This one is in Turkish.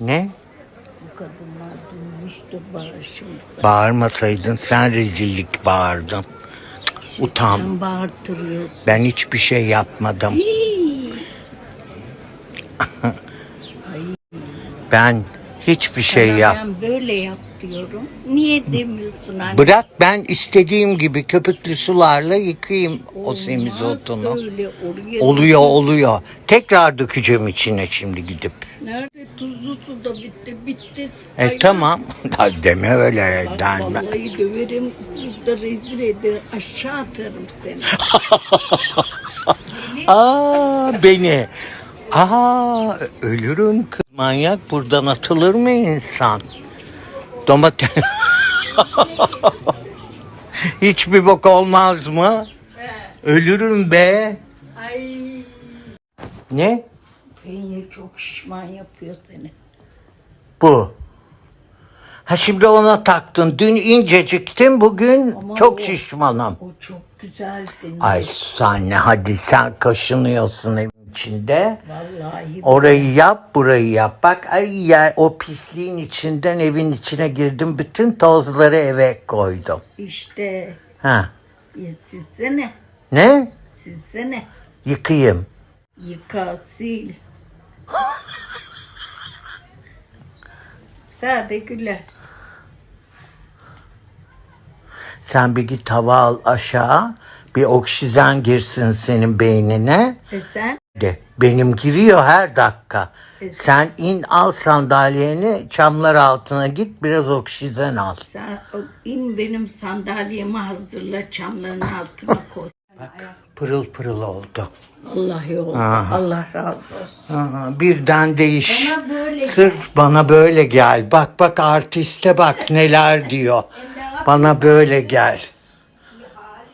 Ne? Bu kadınlar duymuştur bağırışımızı. Bağırmasaydın sen rezillik bağırdın. Utan. Sen bağırtırıyorsun. Ben hiçbir şey yapmadım. Ben hiçbir şey yap. Ben böyle yap diyorum. Niye demiyorsun anne? Bırak ben istediğim gibi köpüklü sularla yıkayayım o Olmaz semizotunu. Öyle oraya Oluyor oluyor. Tekrar dökeceğim içine şimdi gidip. Nerede tuzlu su da bitti bitti. E Ay, tamam. Deme öyle Bak, denme. vallahi döverim. Burada rezil ederim. Aşağı atarım seni. Aa beni. Aa ölürüm kız. Manyak buradan atılır mı insan? Domates. Hiçbir bok olmaz mı? Ölürüm be. Ay. Ne? Peynir çok şişman yapıyor seni. Bu. Ha şimdi ona taktın. Dün inceciktim, bugün Ama çok o- şişmanım. O çok güzel senin. Ay sus anne hadi sen kaşınıyorsun içinde. Vallahi Orayı yap, burayı yap. Bak ay ya o pisliğin içinden evin içine girdim. Bütün tozları eve koydum. işte Ha. e, silsene. Ne? Silsene. Yıkayayım. Yıka, sil. Sade güle. Sen bir git hava al aşağı. Bir oksijen girsin senin beynine. E sen? De. Benim giriyor her dakika. Sen in al sandalyeni çamlar altına git biraz oksijen al. Sen in benim sandalyemi hazırla çamların altına koy. Pırıl pırıl oldu. Vallahi oldu. Aha. Allah razı olsun. Aa, birden değiş. Bana böyle Sırf bana böyle gel. Bak bak artiste bak neler diyor. Bana böyle gel.